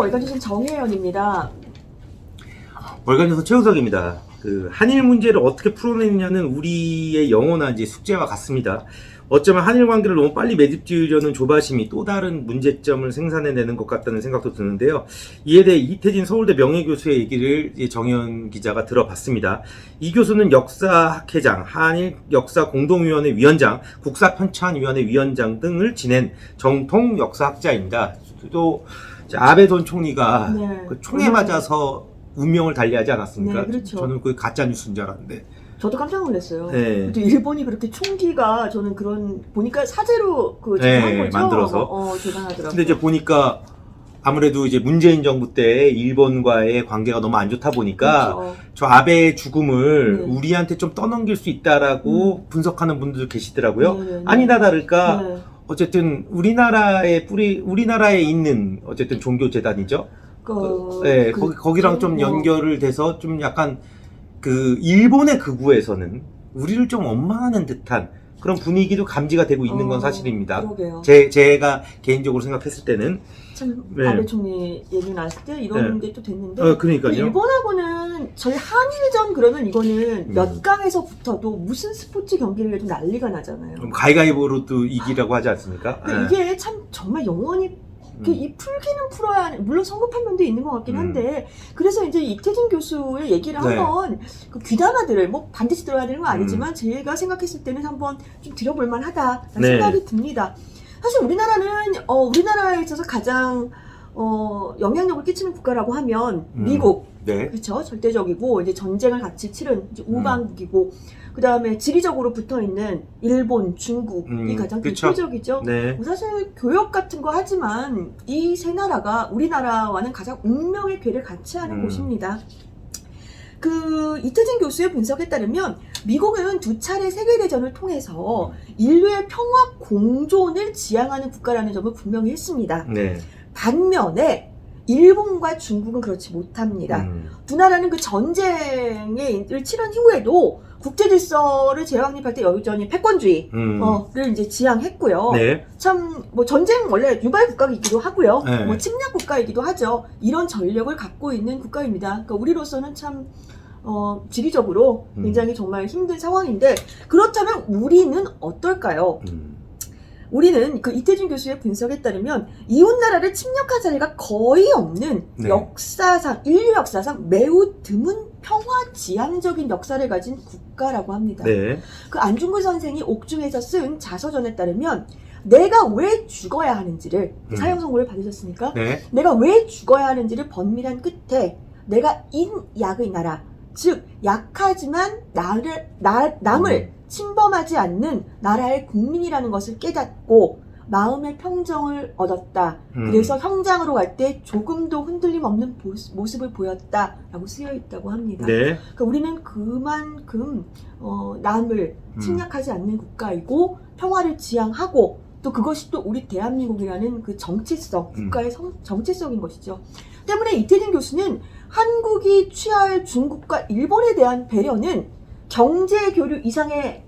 월간조선 정혜연입니다. 월간조선 최우석입니다. 그 한일 문제를 어떻게 풀어내느냐는 우리의 영원한 이제 숙제와 같습니다. 어쩌면 한일 관계를 너무 빨리 매듭지으려는 조바심이 또 다른 문제점을 생산해내는 것 같다는 생각도 드는데요. 이에 대해 이태진 서울대 명예교수의 얘기를 정현 기자가 들어봤습니다. 이 교수는 역사학회장, 한일 역사공동위원회 위원장, 국사편찬위원회 위원장 등을 지낸 정통 역사학자입니다. 또 아베 전 총리가 네. 그 총에 맞아서 운명을 달리하지 않았습니까? 네, 그렇죠. 저는 그게 가짜 뉴스인 줄 알았는데. 저도 깜짝 놀랐어요. 네. 또 일본이 그렇게 총기가 저는 그런 보니까 사제로 그 네, 거죠. 만들어서. 어, 대단하더라고요. 근데 이제 보니까 아무래도 이제 문재인 정부 때 일본과의 관계가 너무 안 좋다 보니까 그렇죠. 저 아베의 죽음을 네. 우리한테 좀 떠넘길 수 있다라고 분석하는 분들도 계시더라고요. 네, 네, 네. 아니다 다를까 네. 어쨌든 우리나라의 뿌리 우리나라에 있는 어쨌든 종교 재단이죠. 그, 네, 그- 거기, 거기랑 좀 뭐, 연결을 돼서 좀 약간 그 일본의 극우에서는 우리를 좀 원망하는 듯한 그런 분위기도 감지가 되고 있는 건 어, 사실입니다. 그러게요. 제, 제가 개인적으로 생각했을 때는 참 네. 아베 총리 얘기 나왔을 때 이런 게 또 됐는데 어, 그러니까요. 일본하고는 저희 한일전 그러면 이거는 음. 몇 강에서 붙어도 무슨 스포츠 경기를 해도 난리가 나잖아요. 좀 가위가위보로 또 이기라고 하지 않습니까? 근데 네. 이게 참 정말 영원히 그 음. 이 풀기는 풀어야 하는 물론 성급한 면도 있는 것 같긴 음. 한데 그래서 이제 이태진 교수의 얘기를 네. 한번 그 귀담아들을 뭐 반드시 들어야 되는 건 음. 아니지만 제가 생각했을 때는 한번 좀 들어볼 만하다라는 네. 생각이 듭니다. 사실 우리나라는 어 우리나라에 있어서 가장 어 영향력을 끼치는 국가라고 하면 음. 미국 네. 그렇죠 절대적이고 이제 전쟁을 같이 치른 이제 음. 우방국이고 그 다음에 지리적으로 붙어 있는 일본, 중국이 음, 가장 그쵸. 대표적이죠. 네. 뭐 사실 교역 같은 거 하지만 이 세 나라가 우리나라와는 가장 운명의 궤를 같이 하는 음. 곳입니다. 그 이태진 교수의 분석에 따르면 미국은 두 차례 세계대전을 통해서 인류의 평화 공존을 지향하는 국가라는 점을 분명히 했습니다. 네. 반면에 일본과 중국은 그렇지 못합니다. 음. 두 나라는 그 전쟁을 치른 이후에도 국제 질서를 재확립할 때 여전히 패권주의 음. 를 이제 지향했고요. 네. 참뭐 전쟁 원래 유발 국가이기도 하고요. 네. 뭐 침략 국가이기도 하죠. 이런 전력을 갖고 있는 국가입니다. 그러니까 우리로서는 참 어, 지리적으로 음. 굉장히 정말 힘든 상황인데 그렇다면 우리는 어떨까요? 음. 우리는 그 이태준 교수의 분석에 따르면 이웃 나라를 침략한 사례가 거의 없는 네. 역사상 인류 역사상 매우 드문 평화 지향적인 역사를 가진 국가라고 합니다. 네. 그 안중근 선생이 옥중에서 쓴 자서전에 따르면 내가 왜 죽어야 하는지를 음. 사형 선고를 받으셨으니까 네. 내가 왜 죽어야 하는지를 번밀한 끝에 내가 인약의 나라 즉 약하지만 나를 나, 남을 음. 침범하지 않는 나라의 국민이라는 것을 깨닫고 마음의 평정을 얻었다. 음. 그래서 형장으로 갈 때 조금도 흔들림 없는 보스- 모습 을 보였다라고 쓰여 있다고 합니다. 네. 그러니까 우리는 그만큼 어, 남을 음. 침략하지 않는 국가이고 평화를 지향하고 또 그것이 또 우리 대한민국이라는 그 정체성, 음. 국가의 성- 정체성인 것이죠. 때문에 이태진 교수는 한국이 취할 중국과 일본에 대한 배려는 경제 교류 이상의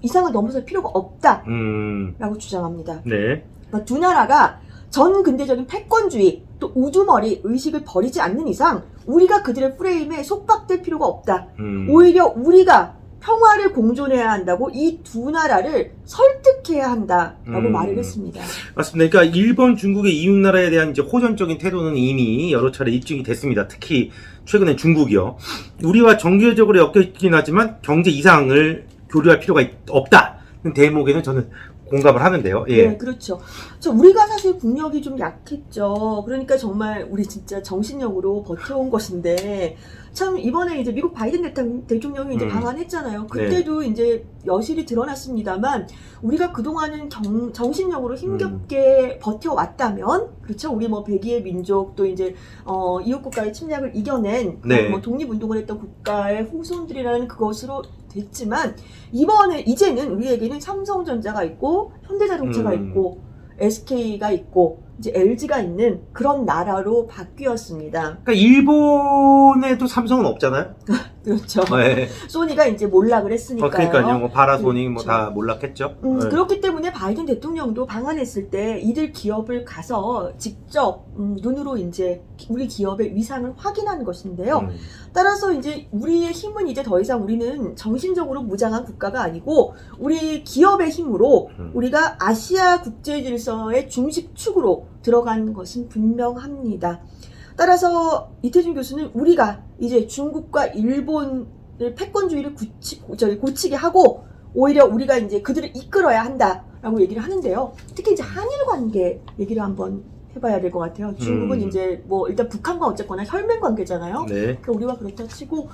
이상을 넘어설 필요가 없다라고 음. 주장합니다. 네. 그러니까 두 나라가 전 근대적인 패권주의 또 우두머리 의식을 버리지 않는 이상 우리가 그들의 프레임에 속박될 필요가 없다. 음. 오히려 우리가 평화를 공존해야 한다고 이 두 나라를 설득해야 한다라고 음. 말을 했습니다. 맞습니다. 그러니까 일본, 중국의 이웃 나라에 대한 이제 호전적인 태도는 이미 여러 차례 입증이 됐습니다. 특히 최근에 중국이요. 우리와 정계적으로 엮여 있긴 하지만 경제 이상을 교류할 필요가 있- 없다는 대목에는 저는 공감을 하는데요. 예. 네, 그렇죠. 저 우리가 사실 국력이 좀 약했죠. 그러니까 정말 우리 진짜 정신력으로 버텨온 것인데 참 이번에 이제 미국 바이든 대통- 대통령이 이제 음. 방한했잖아요. 그때도 이제 여실히 드러났습니다만 우리가 그동안은 경- 정신력으로 힘겹게 버텨왔다면 그렇죠. 우리 뭐 백의의 민족 또 이제 어, 이웃 국가의 침략을 이겨낸 네. 뭐 독립운동을 했던 국가의 후손들이라는 그것으로 됐지만 이번에 이제는 우리에게는 삼성전자가 있고 현대자동차가 음. 있고 SK가 있고 이제 LG가 있는 그런 나라로 바뀌었습니다. 그러니까 일본에도 삼성은 없잖아요. 그렇죠. 네. 소니가 이제 몰락을 했으니까요. 어, 그러니까요. 뭐 바라소닉 뭐 그렇죠. 다 몰락했죠. 음, 네. 그렇기 때문에 바이든 대통령도 방한했을 때 이들 기업을 가서 직접 음, 눈으로 이제 우리 기업의 위상을 확인한 것인데요. 음. 따라서 이제 우리의 힘은 이제 더 이상 우리는 정신적으로 무장한 국가가 아니고 우리 기업의 힘으로 음. 우리가 아시아 국제 질서의 중심축으로 들어간 것은 분명합니다. 따라서 이태준 교수는 우리가 이제 중국과 일본을 패권주의를 고치, 저기 고치게 하고 오히려 우리가 이제 그들을 이끌어야 한다라고 얘기를 하는데요. 특히 이제 한일 관계 얘기를 한번 해봐야 될 것 같아요. 중국은 음. 이제 뭐 일단 북한과 어쨌거나 혈맹 관계잖아요. 네. 그러니까 우리와 그렇다 치고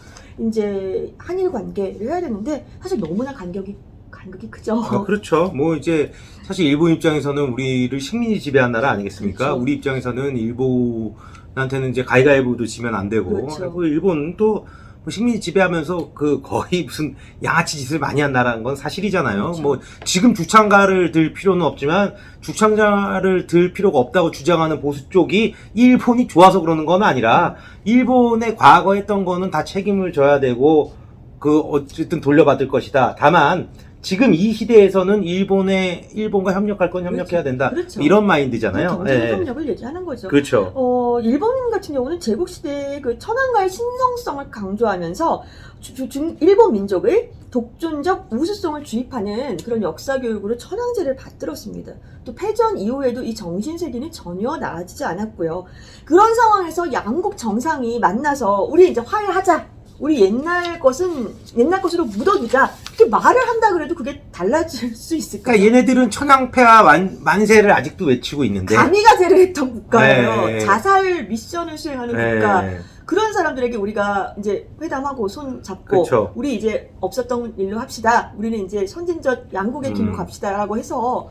이제 한일 관계를 해야 되는데 사실 너무나 간격이 간격이 크죠. 어, 그렇죠. 뭐 이제 사실 일본 입장에서는 우리를 식민지 지배한 나라 아니겠습니까? 그렇죠. 우리 입장에서는 일본 한테는 이제 가위가위보도 지면 안 되고 그렇죠. 일본 또뭐 식민지 지배하면서 그 거의 무슨 양아치 짓을 많이 한 나라는 건 사실이잖아요. 그렇죠. 뭐 지금 주창가를 들 필요는 없지만 주창자를 들 필요가 없다고 주장하는 보수 쪽이 일본이 좋아서 그러는 건 아니라 일본의 과거 했던 거는 다 책임을 져야 되고 그 어쨌든 돌려받을 것이다. 다만 지금 이 시대에서는 일본의 일본과 협력할 건 협력해야 된다. 그렇죠. 이런 마인드잖아요. 경제 예. 협력을 얘기하는 거죠. 그렇죠. 어, 일본 같은 경우는 제국 시대의 그 천황가의 신성성을 강조하면서 주- 주- 중, 일본 민족의 독존적 우수성을 주입하는 그런 역사 교육으로 천황제를 받들었습니다. 또 패전 이후에도 이 정신 세계는 전혀 나아지지 않았고요. 그런 상황에서 양국 정상이 만나서 우리 이제 화해하자. 우리 옛날 것은 옛날 것으로 묻어두자. 이렇게 말을 한다 그래도 그게 달라질 수 있을까요? 그러니까 얘네들은 천황폐와 만, 만세를 아직도 외치고 있는데. 감히가제를 했던 국가예요. 네. 자살 미션을 수행하는 예. 국가. 그런 사람들에게 우리가 이제 회담하고 손 잡고 그쵸. 우리 이제 없었던 일로 합시다. 우리는 이제 선진적 양국의 길로 음. 갑시다라고 해서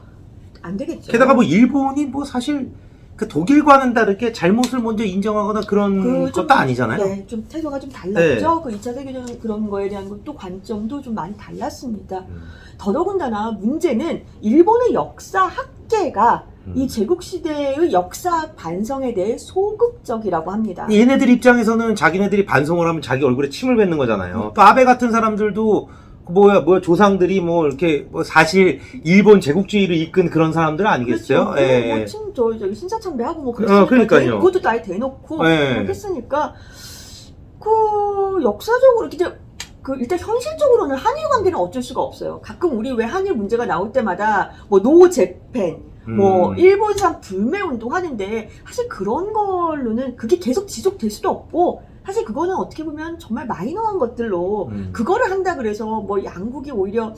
안 되겠죠. 게다가 뭐 일본이 뭐 사실 그 독일과는 다르게 잘못을 먼저 인정하거나 그런 그 좀- 것도 아니잖아요. 네, 좀 태도가 좀 달랐죠. 그 2차 세계대전 그런 거에 대한 것도 관점도 좀 많이 달랐습니다. 음. 더더군다나 문제는 일본의 역사 학계가 음. 이 제국 시대의 역사 반성에 대해 소극적이라고 합니다. 얘네들 입장에서는 자기네들이 반성을 하면 자기 얼굴에 침을 뱉는 거잖아요. 또 아베 같은 사람들도 그 뭐야 뭐야 조상들이 뭐 이렇게 뭐 사실 일본 제국주의를 이끈 그런 사람들 아니겠어요? 그렇죠. 예. 뭐 친, 저, 저기 신사 참배하고 뭐 그랬으니까 어, 그러니까요. 그것도 아예 대놓고 예. 했으니까 그 역사적으로 이제 그 일단 현실적으로는 한일 관계는 어쩔 수가 없어요. 가끔 우리 왜 한일 문제가 나올 때마다 뭐 노 재팬, 뭐 음. 일본산 불매 운동 하는데 사실 그런 걸로는 그게 계속 지속될 수도 없고 사실 그거는 어떻게 보면 정말 마이너한 것들로 음. 그거를 한다 그래서 뭐 양국이 오히려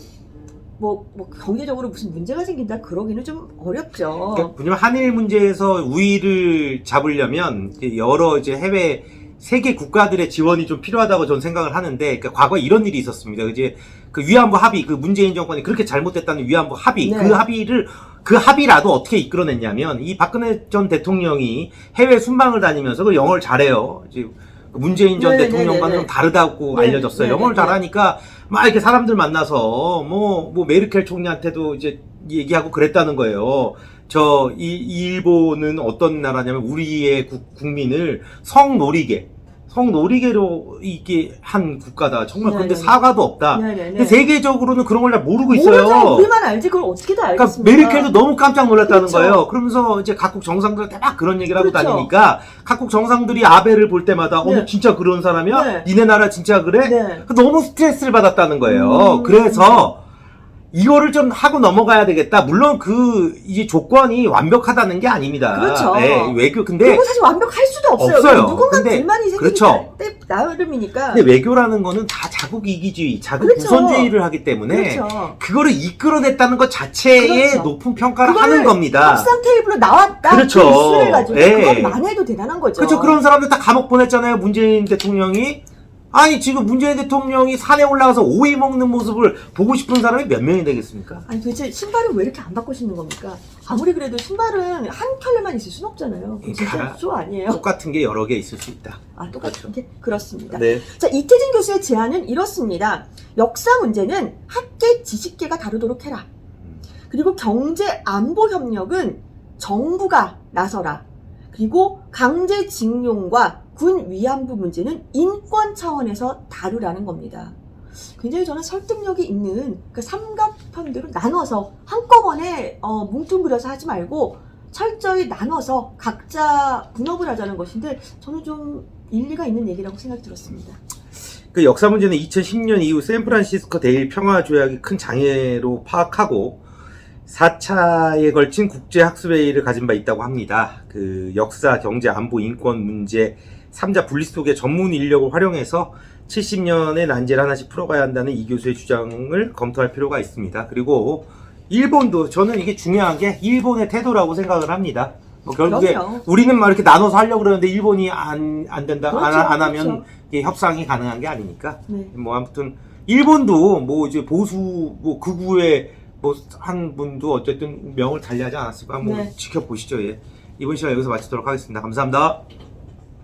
뭐, 뭐 경제적으로 무슨 문제가 생긴다 그러기는 좀 어렵죠. 그러니까 왜냐면 한일 문제에서 우위를 잡으려면 여러 이제 해외 세계 국가들의 지원이 좀 필요하다고 저는 생각을 하는데 그러니까 과거에 이런 일이 있었습니다. 이제 그 위안부 합의 그 문재인 정권이 그렇게 잘못됐다는 위안부 합의 네. 그 합의를 그 합의라도 어떻게 이끌어냈냐면 이 박근혜 전 대통령이 해외 순방을 다니면서 그 영어를 잘해요. 이제 그 문재인 전 네, 네, 대통령과는 네, 좀 다르다고 네, 알려졌어요. 네, 영어를 네, 네. 잘하니까 막 이렇게 사람들 만나서 뭐, 뭐 메르켈 총리한테도 이제 얘기하고 그랬다는 거예요. 저, 이, 일본은 어떤 나라냐면 우리의 국, 국민을 성노리개, 성노리개로 이게 한 국가다. 정말 네, 근데 네. 사과도 없다. 네 네 네. 근데 세계적으로는 그런 걸잘 모르고 모르죠. 있어요. 우리만 알지 그걸 어떻게 다 그러니까 알겠습니까? 메르켈도 너무 깜짝 놀랐다는 그렇죠. 거예요. 그러면서 이제 각국 정상들한테 막 그런 얘기를 하고 그렇죠. 다니니까 각국 정상들이 아베를 볼 때마다 네. 어너 진짜 그런 사람이야? 네. 니네 나라 진짜 그래? 네. 너무 스트레스를 받았다는 거예요. 음. 그래서 이거를 좀 하고 넘어가야 되겠다. 물론 그 이제 조건이 완벽하다는 게 아닙니다. 그렇죠. 네, 외교 근데 그리고 사실 완벽할 수도 없어요. 없어요. 누군가 근데 불만이 생기니까 그렇죠. 때 나름이니까. 근데 외교라는 거는 다 자국 이기주의, 자국 그렇죠. 우선주의를 하기 때문에 그렇죠. 그거를 이끌어냈다는 것 자체에 그렇죠. 높은 평가를 그거를 하는 겁니다. 협상 테이블로 나왔다. 그렇죠. 그 이슈를 가지고 예. 그것만 해도 대단한 거죠. 그렇죠. 그런 사람들 다 감옥 보냈잖아요. 문재인 대통령이. 아니 지금 문재인 대통령이 산에 올라가서 오이 먹는 모습을 보고 싶은 사람이 몇 명이 되겠습니까? 아니 도대체 신발을 왜 이렇게 안 바꿔 신는 겁니까? 아무리 그래도 신발은 한 켤레만 있을 순 없잖아요. 진짜 그러니까. 쇼 아니에요? 똑같은 게 여러 개 있을 수 있다. 아 똑같은 그렇죠. 게 그렇습니다. 네. 자 이태진 교수의 제안은 이렇습니다. 역사 문제는 학계 지식계가 다루도록 해라. 그리고 경제 안보 협력은 정부가 나서라. 그리고 강제징용과 군 위안부 문제는 인권 차원에서 다루라는 겁니다. 굉장히 저는 설득력이 있는 그 삼각편들을 나눠서 한꺼번에 어, 뭉뚱그려서 하지 말고 철저히 나눠서 각자 분업을 하자는 것인데 저는 좀 일리가 있는 얘기라고 생각이 들었습니다. 그 역사 문제는 2010년 이후 샌프란시스코 대일 평화 조약이 큰 장애로 파악하고 4차에 걸친 국제 학술회의를 가진 바 있다고 합니다. 그 역사, 경제, 안보, 인권 문제 3자 분리 속의 전문 인력을 활용해서 70년의 난제를 하나씩 풀어가야 한다는 이 교수의 주장을 검토할 필요가 있습니다. 그리고 일본도 저는 이게 중요한 게 일본의 태도라고 생각을 합니다. 뭐 결국에 그럼요. 우리는 막 이렇게 나눠서 하려고 그러는데 일본이 안, 안 된다, 안, 그렇죠, 안 하면 그렇죠. 이게 협상이 가능한 게 아니니까. 네. 뭐 아무튼 일본도 뭐 이제 보수 뭐 극우의 뭐한 분도 어쨌든 명을 달리하지 않았을까 한번 네. 지켜보시죠. 예. 이번 시간 여기서 마치도록 하겠습니다. 감사합니다.